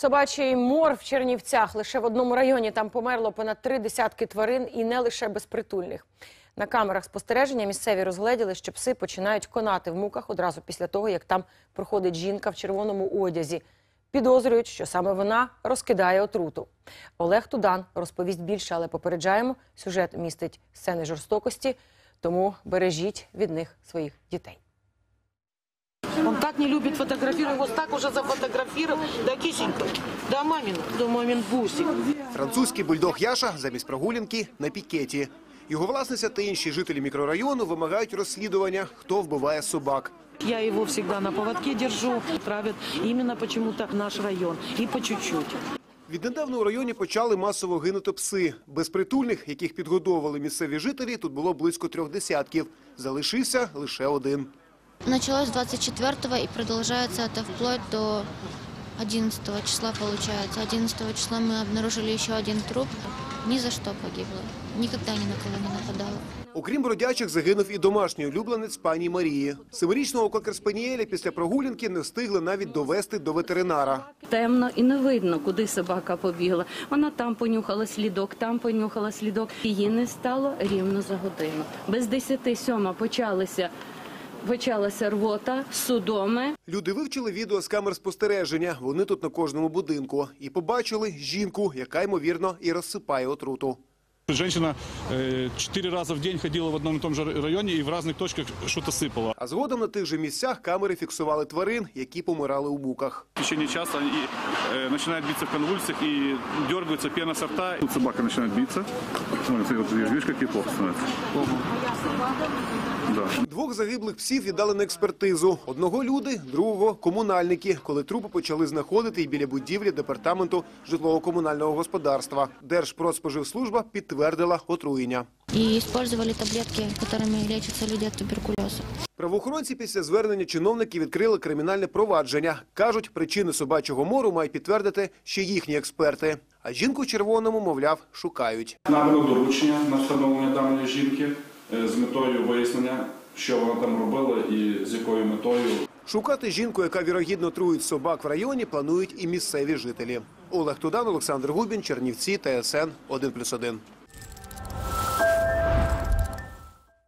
Собачий мор в Чернівцях. Лише в одному районі там померло понад три десятки тварин і не лише безпритульних. На камерах спостереження місцеві розгледіли, що пси починають конати в муках одразу після того, як там проходить жінка в червоному одязі. Підозрюють, що саме вона розкидає отруту. Олег Тудан розповість більше, але попереджаємо, сюжет містить сцени жорстокості, тому бережіть від них своїх дітей. Он так не любит фотографировать, его так уже зафотографировал. Да, кисенька, да, мамин, да, мамин бусик. Французький бульдог Яша замість прогулянки на пікеті. Його власниця та інші жителі мікрорайону вимагають розслідування, хто вбиває собак. Я его всегда на поводке держу, травят именно почему-то наш район. И по чуть-чуть. Віднедавна у районі почали масово гинути пси. Безпритульних, яких підгодовували місцеві жителі, тут було близько трьох десятків. Залишився лише один. Началось 24 и продолжается это вплоть до 11 числа получается. 11 числа мы обнаружили еще один труп. Ни за что погибла. Никогда ни на кого не нападала. Окрім бродячих, загинув і домашній улюбленець пані Марії. Семирічного кокер-спанієля після прогулянки не встигли навіть довести до ветеринара. Темно і не видно, куди собака побігла. Вона там понюхала слідок, там понюхала слідок. Її не стало рівно за годину. Без десяти сьома почалися. Почалася рвота, судоми. Люди вивчили відео з камер спостереження. Вони тут на кожному будинку. І побачили жінку, яка, ймовірно, і розсипає отруту. Женщина э, четыре раза в день ходила в одном и том же районе и в разных точках что-то сыпала. А згодом на тих же місцях камери фіксували тварин, які помирали у муках. В течение часа они э, начинают биться в конвульсиях и дергаются пена со рта. Тут собака начинает биться. Смотри, вот, видишь, как ей плохо становится. Да. Двох загиблих псів віддали на експертизу. Одного люди, другого комунальники, коли трупи почали знаходити і біля будівлі департаменту житлово-комунального господарства. Держпродспоживслужба підтвердила отруєння. И использовали таблетки, которыми лечатся люди от туберкулеза. Правоохоронці після звернення чиновників відкрили кримінальне провадження. Кажуть, причини собачого мору мають підтвердити ще їхні експерти. А жінку червоному, мовляв, шукають. Надано доручення на встановлення даної жінки з метою вияснення, що вона там робила і з якою метою. Шукати жінку, яка вірогідно труїть собак в районі, планують і місцеві жителі. Олег Тудан, Олександр Губін, Чернівці, ТСН 1+,1.